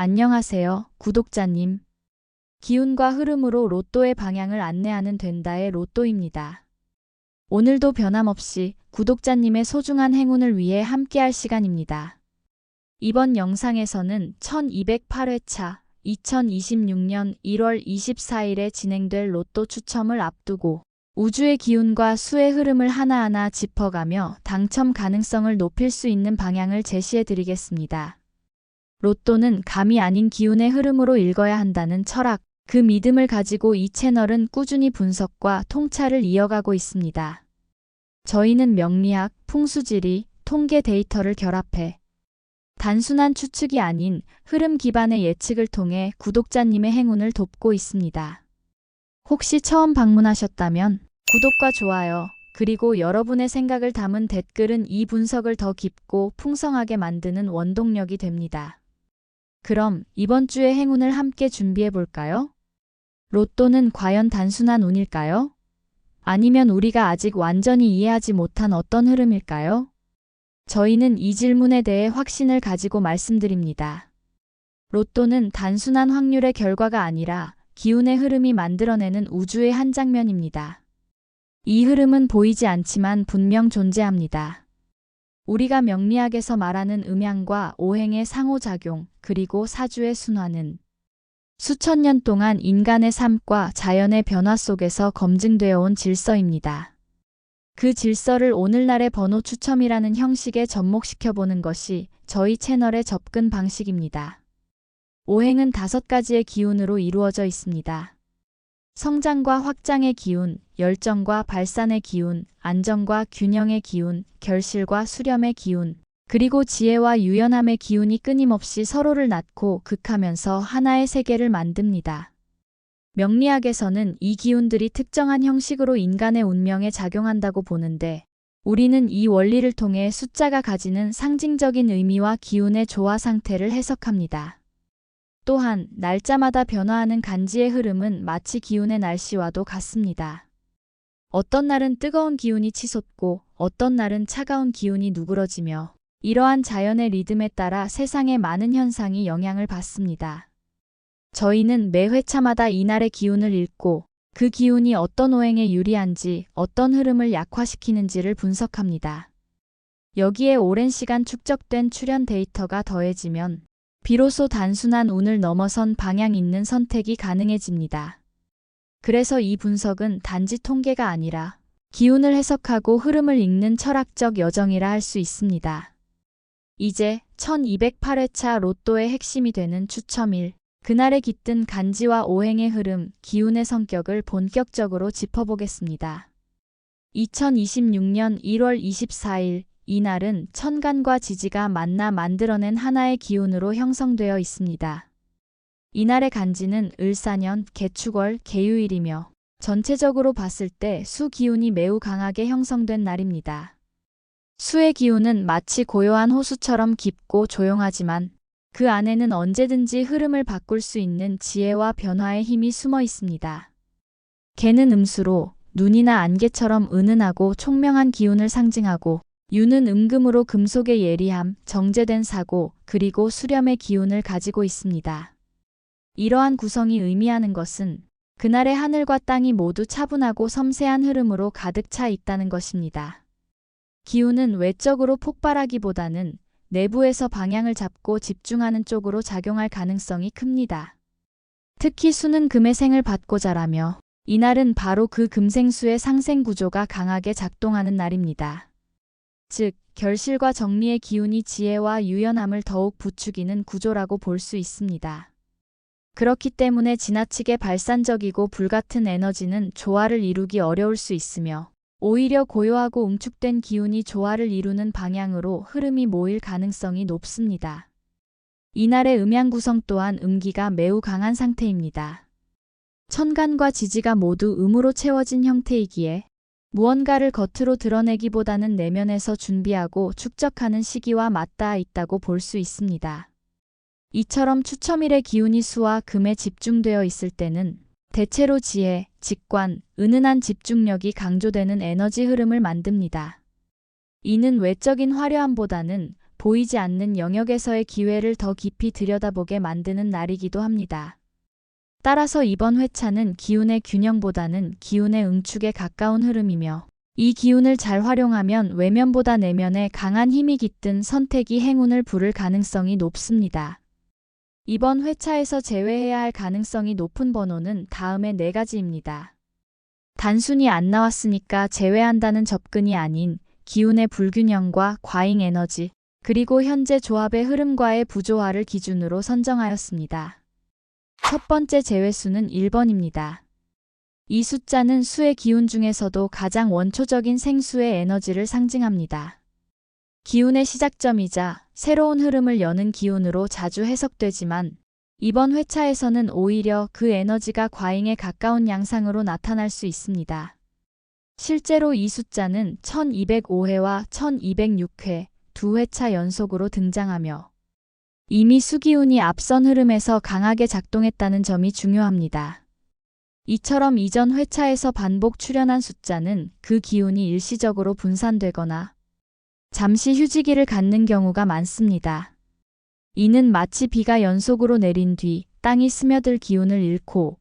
안녕하세요, 구독자님. 기운과 흐름으로 로또의 방향을 안내하는 된다의 로또입니다. 오늘도 변함없이 구독자님의 소중한 행운을 위해 함께할 시간입니다. 이번 영상에서는 1208회차 2026년 1월 24일에 진행될 로또 추첨을 앞두고 우주의 기운과 수의 흐름을 하나하나 짚어가며 당첨 가능성을 높일 수 있는 방향을 제시해 드리겠습니다. 로또는 감이 아닌 기운의 흐름으로 읽어야 한다는 철학, 그 믿음을 가지고 이 채널은 꾸준히 분석과 통찰을 이어가고 있습니다. 저희는 명리학, 풍수지리, 통계 데이터를 결합해 단순한 추측이 아닌 흐름 기반의 예측을 통해 구독자님의 행운을 돕고 있습니다. 혹시 처음 방문하셨다면 구독과 좋아요, 그리고 여러분의 생각을 담은 댓글은 이 분석을 더 깊고 풍성하게 만드는 원동력이 됩니다. 그럼 이번 주의 행운을 함께 준비해 볼까요? 로또는 과연 단순한 운일까요? 아니면 우리가 아직 완전히 이해하지 못한 어떤 흐름일까요? 저희는 이 질문에 대해 확신을 가지고 말씀드립니다. 로또는 단순한 확률의 결과가 아니라 기운의 흐름이 만들어내는 우주의 한 장면입니다. 이 흐름은 보이지 않지만 분명 존재합니다. 우리가 명리학에서 말하는 음양과 오행의 상호작용, 그리고 사주의 순환은 수천 년 동안 인간의 삶과 자연의 변화 속에서 검증되어 온 질서입니다. 그 질서를 오늘날의 번호 추첨이라는 형식에 접목시켜보는 것이 저희 채널의 접근 방식입니다. 오행은 다섯 가지의 기운으로 이루어져 있습니다. 성장과 확장의 기운, 열정과 발산의 기운, 안정과 균형의 기운, 결실과 수렴의 기운, 그리고 지혜와 유연함의 기운이 끊임없이 서로를 낳고 극하면서 하나의 세계를 만듭니다. 명리학에서는 이 기운들이 특정한 형식으로 인간의 운명에 작용한다고 보는데, 우리는 이 원리를 통해 숫자가 가지는 상징적인 의미와 기운의 조화 상태를 해석합니다. 또한 날짜마다 변화하는 간지의 흐름은 마치 기운의 날씨와도 같습니다. 어떤 날은 뜨거운 기운이 치솟고 어떤 날은 차가운 기운이 누그러지며 이러한 자연의 리듬에 따라 세상의 많은 현상이 영향을 받습니다. 저희는 매 회차마다 이날의 기운을 읽고 그 기운이 어떤 오행에 유리한지 어떤 흐름을 약화시키는지를 분석합니다. 여기에 오랜 시간 축적된 출현 데이터가 더해지면 비로소 단순한 운을 넘어선 방향 있는 선택이 가능해집니다. 그래서 이 분석은 단지 통계가 아니라 기운을 해석하고 흐름을 읽는 철학적 여정이라 할 수 있습니다. 이제 1208회차 로또의 핵심이 되는 추첨일, 그날에 깃든 간지와 오행의 흐름, 기운의 성격을 본격적으로 짚어보겠습니다. 2026년 1월 24일, 이날은 천간과 지지가 만나 만들어낸 하나의 기운으로 형성되어 있습니다. 이날의 간지는 을사년, 개축월, 개유일이며 전체적으로 봤을 때 수 기운이 매우 강하게 형성된 날입니다. 수의 기운은 마치 고요한 호수처럼 깊고 조용하지만 그 안에는 언제든지 흐름을 바꿀 수 있는 지혜와 변화의 힘이 숨어 있습니다. 개는 음수로 눈이나 안개처럼 은은하고 총명한 기운을 상징하고 유는 음금으로 금속의 예리함, 정제된 사고, 그리고 수렴의 기운을 가지고 있습니다. 이러한 구성이 의미하는 것은 그날의 하늘과 땅이 모두 차분하고 섬세한 흐름으로 가득 차 있다는 것입니다. 기운은 외적으로 폭발하기보다는 내부에서 방향을 잡고 집중하는 쪽으로 작용할 가능성이 큽니다. 특히 수는 금의 생을 받고 자라며 이날은 바로 그 금생수의 상생 구조가 강하게 작동하는 날입니다. 즉, 결실과 정리의 기운이 지혜와 유연함을 더욱 부추기는 구조라고 볼 수 있습니다. 그렇기 때문에 지나치게 발산적이고 불같은 에너지는 조화를 이루기 어려울 수 있으며 오히려 고요하고 웅축된 기운이 조화를 이루는 방향으로 흐름이 모일 가능성이 높습니다. 이날의 음양 구성 또한 음기가 매우 강한 상태입니다. 천간과 지지가 모두 음으로 채워진 형태이기에 무언가를 겉으로 드러내기보다는 내면에서 준비하고 축적하는 시기와 맞닿아 있다고 볼 수 있습니다. 이처럼 추첨일의 기운이 수와 금에 집중되어 있을 때는 대체로 지혜, 직관, 은은한 집중력이 강조되는 에너지 흐름을 만듭니다. 이는 외적인 화려함보다는 보이지 않는 영역에서의 기회를 더 깊이 들여다보게 만드는 날이기도 합니다. 따라서 이번 회차는 기운의 균형보다는 기운의 응축에 가까운 흐름이며 이 기운을 잘 활용하면 외면보다 내면에 강한 힘이 깃든 선택이 행운을 부를 가능성이 높습니다. 이번 회차에서 제외해야 할 가능성이 높은 번호는 다음의 네 가지입니다. 단순히 안 나왔으니까 제외한다는 접근이 아닌 기운의 불균형과 과잉 에너지, 그리고 현재 조합의 흐름과의 부조화를 기준으로 선정하였습니다. 첫 번째 제외수는 1번입니다. 이 숫자는 수의 기운 중에서도 가장 원초적인 생수의 에너지를 상징합니다. 기운의 시작점이자 새로운 흐름을 여는 기운으로 자주 해석되지만 이번 회차에서는 오히려 그 에너지가 과잉에 가까운 양상으로 나타날 수 있습니다. 실제로 이 숫자는 1205회와 1206회 두 회차 연속으로 등장하며 이미 수기운이 앞선 흐름에서 강하게 작동했다는 점이 중요합니다. 이처럼 이전 회차에서 반복 출현한 숫자는 그 기운이 일시적으로 분산되거나 잠시 휴지기를 갖는 경우가 많습니다. 이는 마치 비가 연속으로 내린 뒤 땅이 스며들 기운을 잃고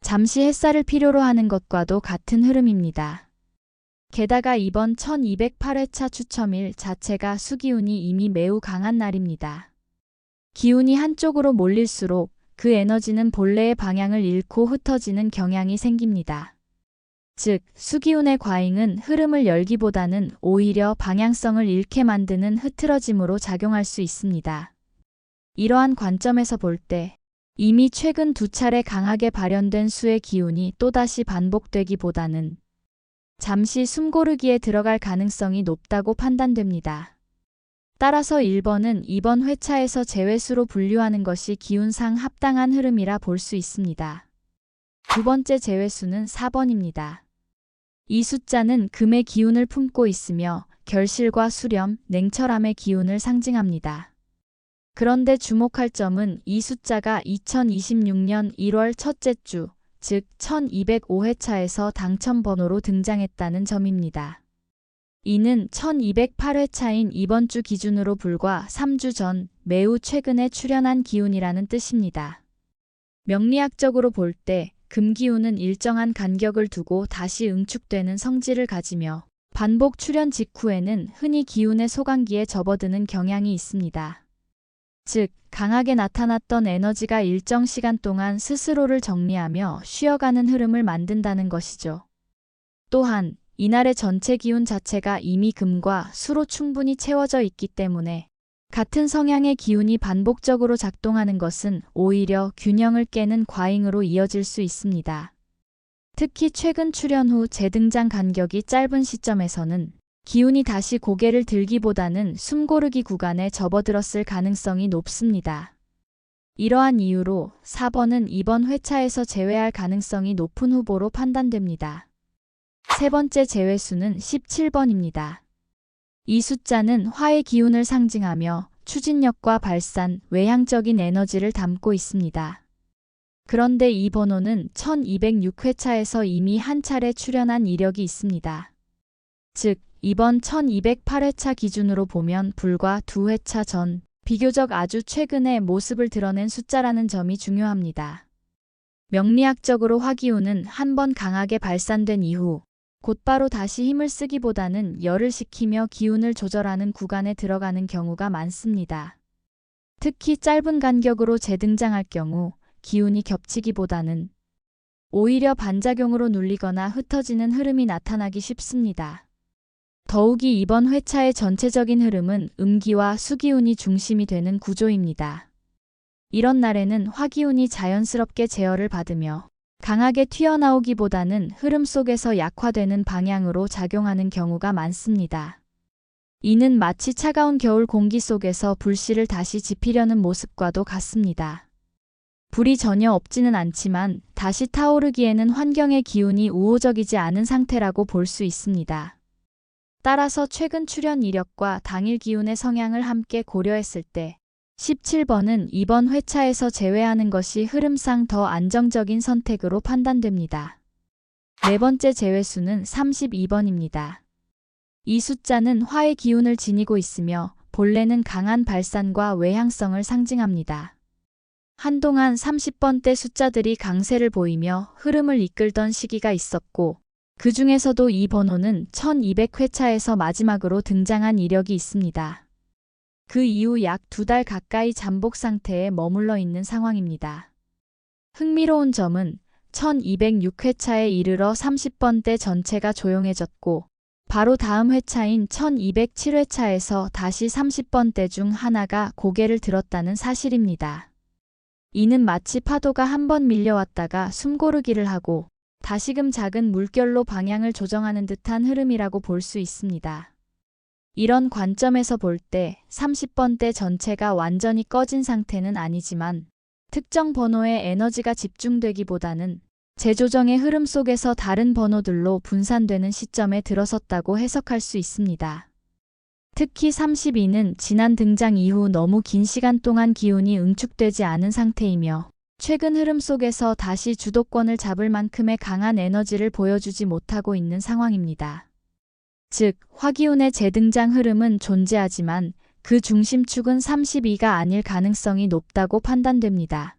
잠시 햇살을 필요로 하는 것과도 같은 흐름입니다. 게다가 이번 1208회차 추첨일 자체가 수기운이 이미 매우 강한 날입니다. 기운이 한쪽으로 몰릴수록 그 에너지는 본래의 방향을 잃고 흩어지는 경향이 생깁니다. 즉, 수기운의 과잉은 흐름을 열기보다는 오히려 방향성을 잃게 만드는 흐트러짐으로 작용할 수 있습니다. 이러한 관점에서 볼 때 이미 최근 두 차례 강하게 발현된 수의 기운이 또다시 반복되기보다는 잠시 숨고르기에 들어갈 가능성이 높다고 판단됩니다. 따라서 1번은 이번 회차에서 제외수로 분류하는 것이 기운상 합당한 흐름이라 볼 수 있습니다. 두 번째 제외수는 4번입니다. 이 숫자는 금의 기운을 품고 있으며 결실과 수렴, 냉철함의 기운을 상징합니다. 그런데 주목할 점은 이 숫자가 2026년 1월 첫째 주, 즉 1205회차에서 당첨 번호로 등장했다는 점입니다. 이는 1208회차인 이번 주 기준으로 불과 3주 전 매우 최근에 출현한 기운이라는 뜻입니다. 명리학적으로 볼 때 금기운은 일정한 간격을 두고 다시 응축되는 성질을 가지며 반복 출현 직후에는 흔히 기운의 소강기에 접어드는 경향이 있습니다. 즉, 강하게 나타났던 에너지가 일정 시간 동안 스스로를 정리하며 쉬어가는 흐름을 만든다는 것이죠. 또한 이날의 전체 기운 자체가 이미 금과 수로 충분히 채워져 있기 때문에 같은 성향의 기운이 반복적으로 작동하는 것은 오히려 균형을 깨는 과잉으로 이어질 수 있습니다. 특히 최근 출현 후 재등장 간격이 짧은 시점에서는 기운이 다시 고개를 들기보다는 숨고르기 구간에 접어들었을 가능성이 높습니다. 이러한 이유로 4번은 이번 회차에서 제외할 가능성이 높은 후보로 판단됩니다. 세 번째 제외수는 17번입니다. 이 숫자는 화의 기운을 상징하며 추진력과 발산, 외향적인 에너지를 담고 있습니다. 그런데 이 번호는 1206회차에서 이미 한 차례 출현한 이력이 있습니다. 즉, 이번 1208회차 기준으로 보면 불과 두 회차 전, 비교적 아주 최근에 모습을 드러낸 숫자라는 점이 중요합니다. 명리학적으로 화기운은 한 번 강하게 발산된 이후 곧바로 다시 힘을 쓰기보다는 열을 식히며 기운을 조절하는 구간에 들어가는 경우가 많습니다. 특히 짧은 간격으로 재등장할 경우 기운이 겹치기보다는 오히려 반작용으로 눌리거나 흩어지는 흐름이 나타나기 쉽습니다. 더욱이 이번 회차의 전체적인 흐름은 음기와 수기운이 중심이 되는 구조입니다. 이런 날에는 화기운이 자연스럽게 제어를 받으며 강하게 튀어나오기보다는 흐름 속에서 약화되는 방향으로 작용하는 경우가 많습니다. 이는 마치 차가운 겨울 공기 속에서 불씨를 다시 지피려는 모습과도 같습니다. 불이 전혀 없지는 않지만 다시 타오르기에는 환경의 기운이 우호적이지 않은 상태라고 볼 수 있습니다. 따라서 최근 출현 이력과 당일 기운의 성향을 함께 고려했을 때 17번은 이번 회차에서 제외하는 것이 흐름상 더 안정적인 선택으로 판단됩니다. 네 번째 제외수는 32번입니다. 이 숫자는 화의 기운을 지니고 있으며 본래는 강한 발산과 외향성을 상징합니다. 한동안 30번대 숫자들이 강세를 보이며 흐름을 이끌던 시기가 있었고, 그 중에서도 이 번호는 1200회차에서 마지막으로 등장한 이력이 있습니다. 그 이후 약 두 달 가까이 잠복 상태에 머물러 있는 상황입니다. 흥미로운 점은 1206회차에 이르러 30번대 전체가 조용해졌고, 바로 다음 회차인 1207회차에서 다시 30번대 중 하나가 고개를 들었다는 사실입니다. 이는 마치 파도가 한 번 밀려왔다가 숨고르기를 하고 다시금 작은 물결로 방향을 조정하는 듯한 흐름이라고 볼 수 있습니다. 이런 관점에서 볼 때 30번대 전체가 완전히 꺼진 상태는 아니지만 특정 번호에 에너지가 집중되기보다는 재조정의 흐름 속에서 다른 번호들로 분산되는 시점에 들어섰다고 해석할 수 있습니다. 특히 32는 지난 등장 이후 너무 긴 시간 동안 기운이 응축되지 않은 상태이며 최근 흐름 속에서 다시 주도권을 잡을 만큼의 강한 에너지를 보여주지 못하고 있는 상황입니다. 즉, 화기운의 재등장 흐름은 존재하지만 그 중심축은 32가 아닐 가능성이 높다고 판단됩니다.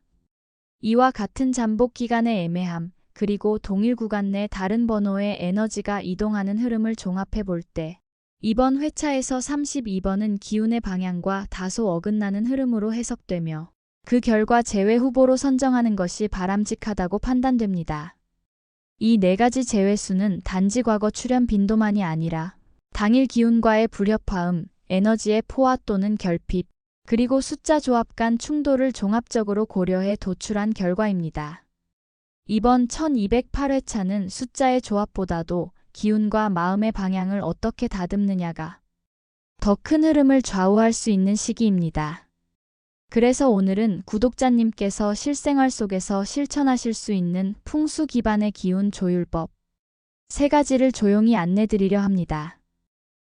이와 같은 잠복 기간의 애매함, 그리고 동일 구간 내 다른 번호의 에너지가 이동하는 흐름을 종합해 볼 때, 이번 회차에서 32번은 기운의 방향과 다소 어긋나는 흐름으로 해석되며, 그 결과 제외 후보로 선정하는 것이 바람직하다고 판단됩니다. 이 네 가지 제외수는 단지 과거 출현 빈도만이 아니라 당일 기운과의 불협화음, 에너지의 포화 또는 결핍, 그리고 숫자 조합 간 충돌을 종합적으로 고려해 도출한 결과입니다. 이번 1208회차는 숫자의 조합보다도 기운과 마음의 방향을 어떻게 다듬느냐가 더 큰 흐름을 좌우할 수 있는 시기입니다. 그래서 오늘은 구독자님께서 실생활 속에서 실천하실 수 있는 풍수 기반의 기운 조율법 세 가지를 조용히 안내드리려 합니다.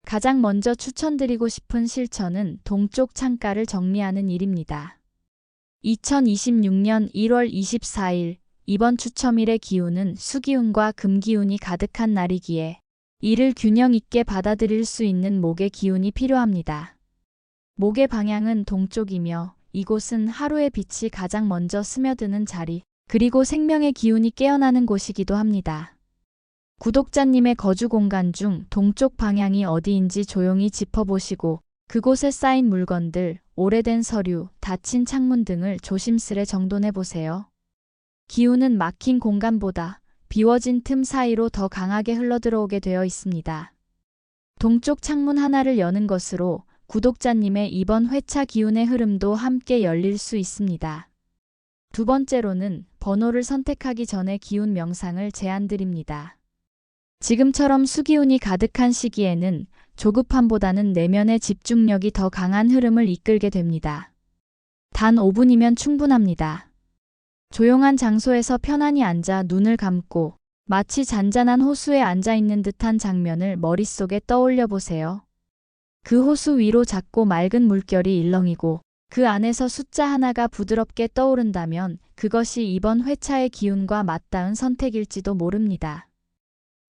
가장 먼저 추천드리고 싶은 실천은 동쪽 창가를 정리하는 일입니다. 2026년 1월 24일 이번 추첨일의 기운은 수기운과 금기운이 가득한 날이기에 이를 균형 있게 받아들일 수 있는 목의 기운이 필요합니다. 목의 방향은 동쪽이며 이곳은 하루의 빛이 가장 먼저 스며드는 자리, 그리고 생명의 기운이 깨어나는 곳이기도 합니다. 구독자님의 거주 공간 중 동쪽 방향이 어디인지 조용히 짚어보시고 그곳에 쌓인 물건들, 오래된 서류, 닫힌 창문 등을 조심스레 정돈해 보세요. 기운은 막힌 공간보다 비워진 틈 사이로 더 강하게 흘러들어오게 되어 있습니다. 동쪽 창문 하나를 여는 것으로 구독자님의 이번 회차 기운의 흐름도 함께 열릴 수 있습니다. 두 번째로는 번호를 선택하기 전에 기운 명상을 제안드립니다. 지금처럼 수기운이 가득한 시기에는 조급함보다는 내면의 집중력이 더 강한 흐름을 이끌게 됩니다. 단 5분이면 충분합니다. 조용한 장소에서 편안히 앉아 눈을 감고 마치 잔잔한 호수에 앉아 있는 듯한 장면을 머릿속에 떠올려 보세요. 그 호수 위로 작고 맑은 물결이 일렁이고 그 안에서 숫자 하나가 부드럽게 떠오른다면 그것이 이번 회차의 기운과 맞닿은 선택일지도 모릅니다.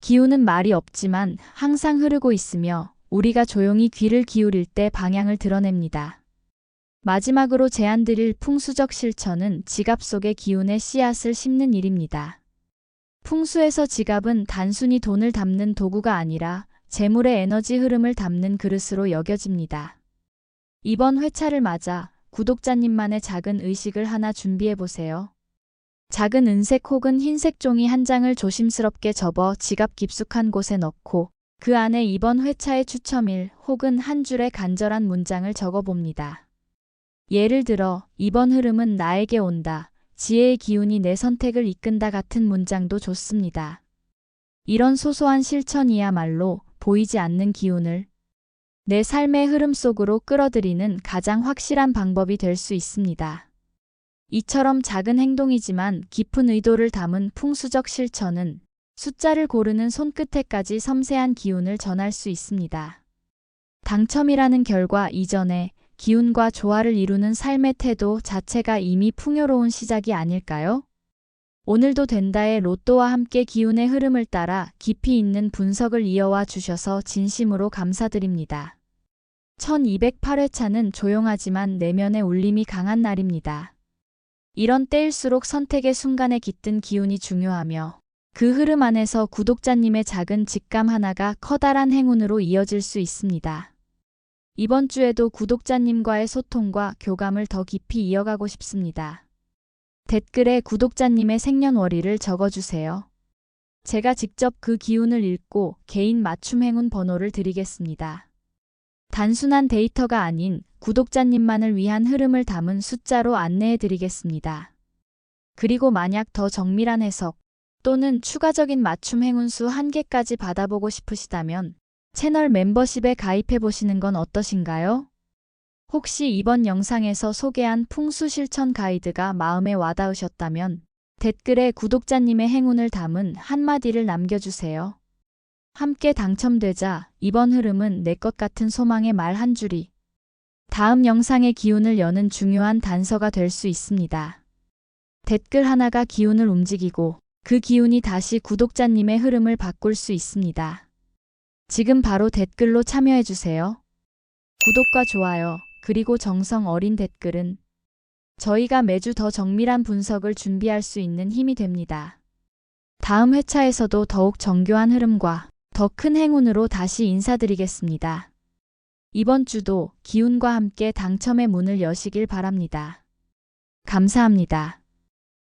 기운은 말이 없지만 항상 흐르고 있으며 우리가 조용히 귀를 기울일 때 방향을 드러냅니다. 마지막으로 제안드릴 풍수적 실천은 지갑 속의 기운의 씨앗을 심는 일입니다. 풍수에서 지갑은 단순히 돈을 담는 도구가 아니라 재물의 에너지 흐름을 담는 그릇으로 여겨집니다. 이번 회차를 맞아 구독자님만의 작은 의식을 하나 준비해 보세요. 작은 은색 혹은 흰색 종이 한 장을 조심스럽게 접어 지갑 깊숙한 곳에 넣고 그 안에 이번 회차의 추첨일 혹은 한 줄의 간절한 문장을 적어 봅니다. 예를 들어, 이번 흐름은 나에게 온다. 지혜의 기운이 내 선택을 이끈다 같은 문장도 좋습니다. 이런 소소한 실천이야말로 보이지 않는 기운을 내 삶의 흐름 속으로 끌어들이는 가장 확실한 방법이 될 수 있습니다. 이처럼 작은 행동이지만 깊은 의도를 담은 풍수적 실천은 숫자를 고르는 손끝에까지 섬세한 기운을 전할 수 있습니다. 당첨이라는 결과 이전에 기운과 조화를 이루는 삶의 태도 자체가 이미 풍요로운 시작이 아닐까요? 오늘도 된다의 로또와 함께 기운의 흐름을 따라 깊이 있는 분석을 이어와 주셔서 진심으로 감사드립니다. 1208회차는 조용하지만 내면의 울림이 강한 날입니다. 이런 때일수록 선택의 순간에 깃든 기운이 중요하며 그 흐름 안에서 구독자님의 작은 직감 하나가 커다란 행운으로 이어질 수 있습니다. 이번 주에도 구독자님과의 소통과 교감을 더 깊이 이어가고 싶습니다. 댓글에 구독자님의 생년월일을 적어주세요. 제가 직접 그 기운을 읽고 개인 맞춤 행운 번호를 드리겠습니다. 단순한 데이터가 아닌 구독자님만을 위한 흐름을 담은 숫자로 안내해 드리겠습니다. 그리고 만약 더 정밀한 해석 또는 추가적인 맞춤 행운수 한 개까지 받아보고 싶으시다면 채널 멤버십에 가입해 보시는 건 어떠신가요? 혹시 이번 영상에서 소개한 풍수 실천 가이드가 마음에 와닿으셨다면 댓글에 구독자님의 행운을 담은 한마디를 남겨주세요. 함께 당첨되자 이번 흐름은 내 것 같은 소망의 말 한 줄이 다음 영상의 기운을 여는 중요한 단서가 될 수 있습니다. 댓글 하나가 기운을 움직이고 그 기운이 다시 구독자님의 흐름을 바꿀 수 있습니다. 지금 바로 댓글로 참여해주세요. 구독과 좋아요, 그리고 정성 어린 댓글은 저희가 매주 더 정밀한 분석을 준비할 수 있는 힘이 됩니다. 다음 회차에서도 더욱 정교한 흐름과 더 큰 행운으로 다시 인사드리겠습니다. 이번 주도 기운과 함께 당첨의 문을 여시길 바랍니다. 감사합니다.